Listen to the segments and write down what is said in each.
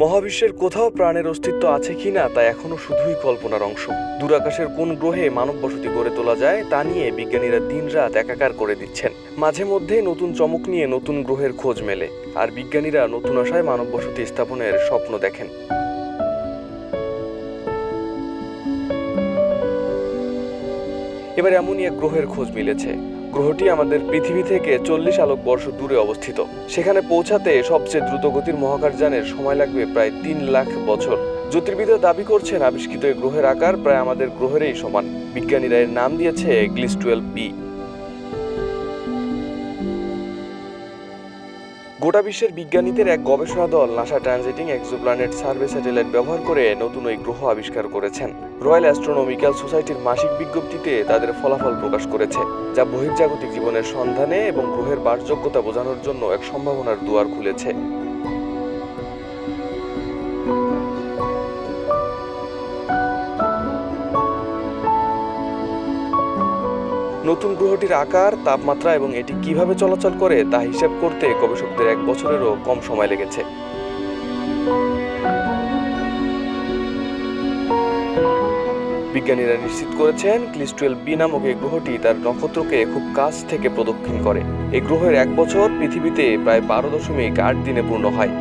মহাবিশ্বের কোথাও প্রাণের অস্তিত্ব আছে কিনা তা এখনও শুধুই কল্পনার অংশ। দূরাকাশের কোন গ্রহে মানব বসতি গড়ে তোলা যায় তা নিয়ে বিজ্ঞানীরা দিন রাত একাকার করে দিচ্ছেন। মাঝে মধ্যে নতুন চমক নিয়ে নতুন গ্রহের খোঁজ মেলে, আর বিজ্ঞানীরা নতুন আশায় মানব বসতি স্থাপনের স্বপ্ন দেখেন। এবার এমনই এক গ্রহের খোঁজ মিলেছে। গ্রহটি আমাদের পৃথিবী থেকে চল্লিশ আলোক বর্ষ দূরে অবস্থিত। সেখানে পৌঁছাতে সবচেয়ে দ্রুতগতির মহাকাশযানের সময় লাগবে প্রায় তিন লাখ বছর। জ্যোতির্বিদরা দাবি করছেন আবিষ্কৃত এই গ্রহের আকার প্রায় আমাদের গ্রহেরই সমান। বিজ্ঞানীরা এর নাম দিয়েছে গ্লিস টুয়েলভ বি। গোটা বিশ্বের বিজ্ঞানীদের এক গবেষণা দল NASA transiting exoplanet survey satellite ব্যবহার করে নতুন ওই গ্রহ আবিষ্কার করেছেন। রয়্যাল অ্যাস্ট্রোনমিক্যাল সোসাইটির মাসিক বিজ্ঞপ্তিতে তাদের ফলাফল প্রকাশ করেছে, যা বহির্জাগতিক জীবনের সন্ধানে এবং গ্রহের বাসযোগ্যতা বোঝানোর জন্য এক সম্ভাবনার দুয়ার খুলেছে। নতুন গ্রহটির আকার, তাপমাত্রা এবং এটি কীভাবে চলাচল করে তা হিসাব করতে গবেষকদের এক বছরেরও কম সময় লেগেছে। বিজ্ঞানীরা নিশ্চিত করেছেন ক্লিস্টুয়েল বি নামক এই গ্রহটি তার নক্ষত্রকে খুব কাছ থেকে প্রদক্ষিণ করে। এই গ্রহের এক বছর পৃথিবীতে প্রায় বারো দশমিক আট দিনে পূর্ণ হয়।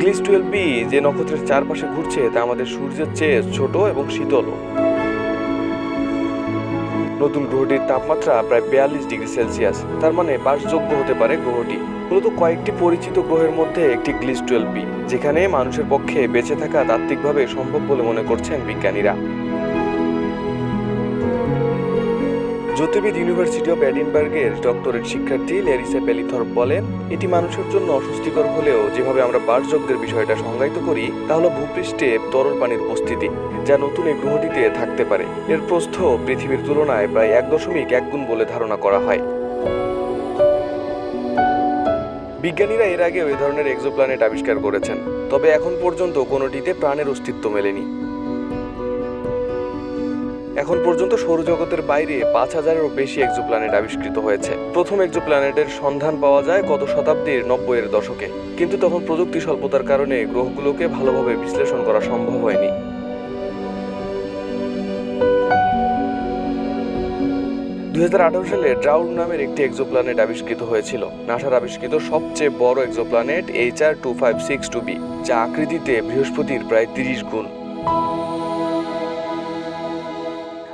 গ্লিস টুয়েলভ বি যে নক্ষত্রের চারপাশে ঘুরছে, তা আমাদের সূর্যের চেয়ে ছোট এবং শীতল। নতুন গ্রহটির তাপমাত্রা প্রায় বিয়াল্লিশ ডিগ্রি সেলসিয়াস। তার মানে বাসযোগ্য হতে পারে গ্রহটি। মূলত কয়েকটি পরিচিত গ্রহের মধ্যে একটি গ্লিস টুয়েলভ বি যেখানে মানুষের পক্ষে বেঁচে থাকা তাত্ত্বিকভাবে সম্ভব বলে মনে করছেন বিজ্ঞানীরা। জ্যোতির্বিদ ইউনিভার্সিটি অফ এডিনবার্গের ডক্টরেট শিক্ষার্থী লেরিসা পেলিথর বলেন, এটি মানুষের জন্য অস্বস্তিকর হলেও যেভাবে আমরা বাসযোগদের বিষয়টা সংজ্ঞায়িত করি, তা হলো ভূপৃষ্ঠে তরল পানির উপস্থিতি, যা নতুন এই গ্রহটিতে থাকতে পারে। এর প্রস্থ পৃথিবীর তুলনায় প্রায় এক দশমিক এক গুণ বলে ধারণা করা হয়। বিজ্ঞানীরা এর আগে ওই ধরনের এক্সোপ্ল্যানেট আবিষ্কার করেছেন, তবে এখন পর্যন্ত কোনোটিতে প্রাণের অস্তিত্ব মেলেনি। এখন পর্যন্ত সৌরজগতের বাইরে পাঁচ হাজারেরও বেশি এক্সোপ্ল্যানেট আবিষ্কৃত হয়েছে। প্রথম এক্সোপ্ল্যানেটের সন্ধান পাওয়া যায় গত শতাব্দীর নব্বইয়ের দশকে। কিন্তু তখন প্রযুক্তি স্বল্পতার কারণে গ্রহগুলোকে ভালোভাবে বিশ্লেষণ করা সম্ভব হয়নি। দুই হাজার আঠারো সালে ড্রাউড নামের একটি এক্সোপ্ল্যানেট আবিষ্কৃত হয়েছিল। নাসার আবিষ্কৃত সবচেয়ে বড় exoplanet H R two five six two B যা আকৃতিতে বৃহস্পতির প্রায় তিরিশ গুণ।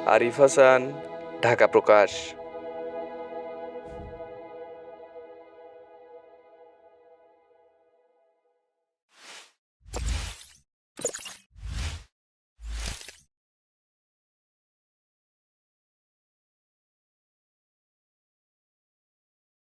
আরিফ হাসান ঢাকা প্রকাশ।